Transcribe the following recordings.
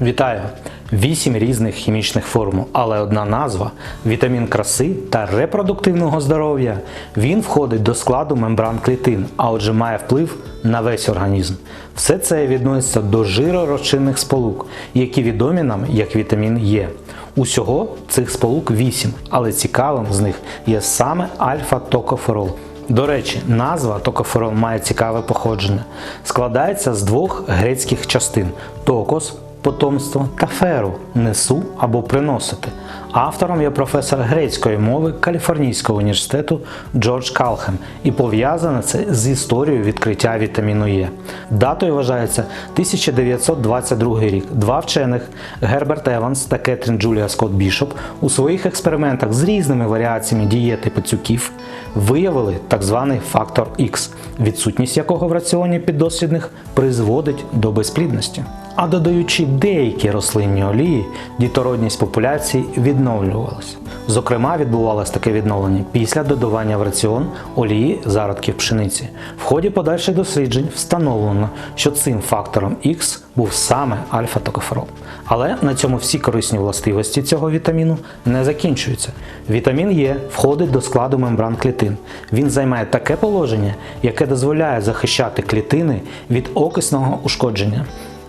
Вітаю! Вісім різних хімічних формул, але одна назва вітамін краси та репродуктивного здоров'я. Він входить до складу мембран клітин, а отже має вплив на весь організм. Все це відноситься до жиророзчинних сполук, які відомі нам як вітамін Е. Усього цих сполук 8, але цікавим з них є саме альфа-токоферол. До речі, назва токоферол має цікаве походження. Складається з двох грецьких частин токос потомство та феру несу або приносити. Автором є професор грецької мови Каліфорнійського університету Джордж Калхем і пов'язане це з історією відкриття вітаміну Е. Датою вважається 1922 рік. Два вчених Герберт Еванс та Кетрін Джулія Скотт Бішоп у своїх експериментах з різними варіаціями дієти пацюків виявили так званий фактор Х, відсутність якого в раціоні піддослідних призводить до безплідності. А додаючи деякі рослинні олії, дітородність популяції відновлювалася. Зокрема, відбувалось таке відновлення після додавання в раціон олії зародків пшениці. В ході подальших досліджень встановлено, що цим фактором Х був саме альфа-токоферол. Але на цьому всі корисні властивості цього вітаміну не закінчуються. Вітамін Е входить до складу мембран клітин. Він займає таке положення, яке дозволяє захищати клітини від окисного ушкодження.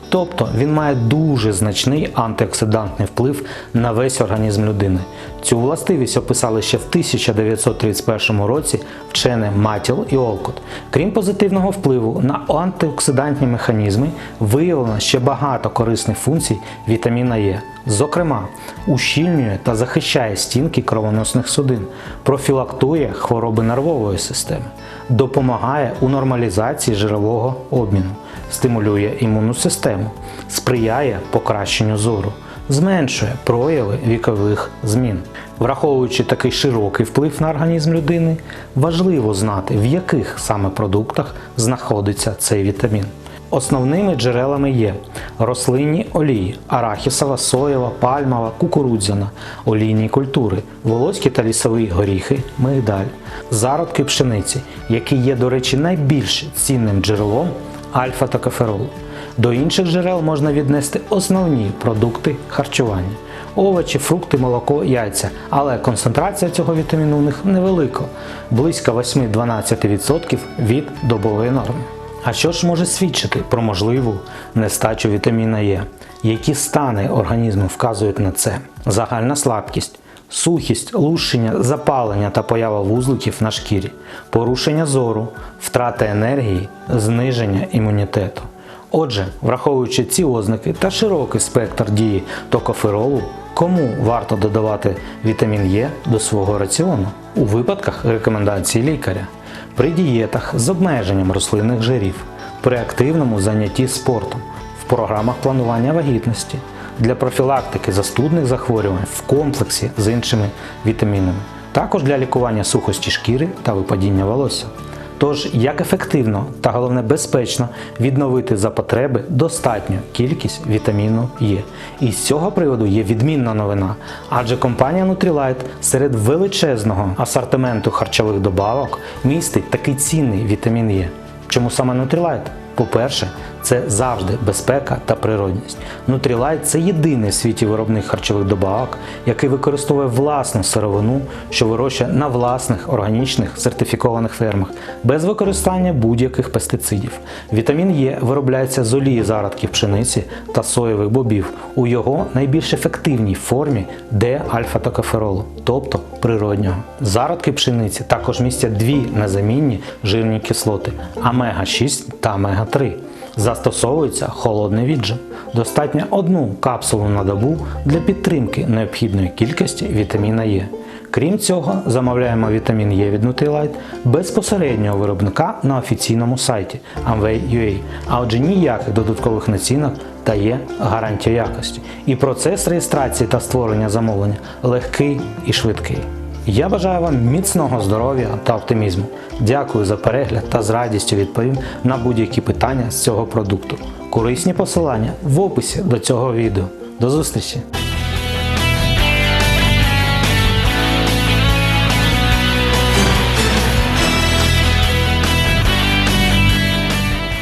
Тобто він має дуже значний антиоксидантний вплив на весь організм людини. Цю властивість описали ще в 1931 році вчені Матіл і Олкот. Крім позитивного впливу на антиоксидантні механізми, виявлено ще багато корисних функцій вітаміна Е. Зокрема, ущільнює та захищає стінки кровоносних судин, профілактує хвороби нервової системи, допомагає у нормалізації жирового обміну, стимулює імунну систему, сприяє покращенню зору, зменшує прояви вікових змін. Враховуючи такий широкий вплив на організм людини, важливо знати, в яких саме продуктах знаходиться цей вітамін. Основними джерелами є рослинні олії, арахісова, соєва, пальмова, кукурудзяна, олійні культури, волоські та лісові горіхи, мигдаль, зародки пшениці, які є, до речі, найбільш цінним джерелом альфа-токоферолу. До інших джерел можна віднести основні продукти харчування овочі, фрукти, молоко, яйця, але концентрація цього вітаміну у них невелика, близько 8-12% від добової норми. А що ж може свідчити про можливу нестачу вітаміна Е? Які стани організму вказують на це? Загальна слабкість, сухість, лущення, запалення та поява вузликів на шкірі, порушення зору, втрата енергії, зниження імунітету. Отже, враховуючи ці ознаки та широкий спектр дії токоферолу, кому варто додавати вітамін Е до свого раціону? У випадках рекомендацій лікаря, при дієтах з обмеженням рослинних жирів, при активному занятті спортом, в програмах планування вагітності, для профілактики застудних захворювань в комплексі з іншими вітамінами, також для лікування сухості шкіри та випадіння волосся. Тож, як ефективно та головне безпечно відновити за потреби достатню кількість вітаміну Е. І з цього приводу є відмінна новина, адже компанія Nutrilite серед величезного асортименту харчових добавок містить такий цінний вітамін Е. Чому саме Nutrilite? По-перше, це завжди безпека та природність. Nutrilite – це єдиний в світі виробник харчових добавок, який використовує власну сировину, що вирощує на власних органічних сертифікованих фермах, без використання будь-яких пестицидів. Вітамін Е виробляється з олії зародків пшениці та соєвих бобів у його найбільш ефективній формі Д-альфа-токоферолу, тобто природнього. Зародки пшениці також містять дві незамінні жирні кислоти омега-6 та омега-3. Застосовується холодний віджим. Достатньо одну капсулу на добу для підтримки необхідної кількості вітаміна Е. Крім цього, замовляємо вітамін Е від Nutrilite безпосереднього виробника на офіційному сайті Amway.ua, а отже ніяких додаткових націнок та є гарантія якості. І процес реєстрації та створення замовлення легкий і швидкий. Я бажаю вам міцного здоров'я та оптимізму. Дякую за перегляд та з радістю відповім на будь-які питання з цього продукту. Корисні посилання в описі до цього відео. До зустрічі!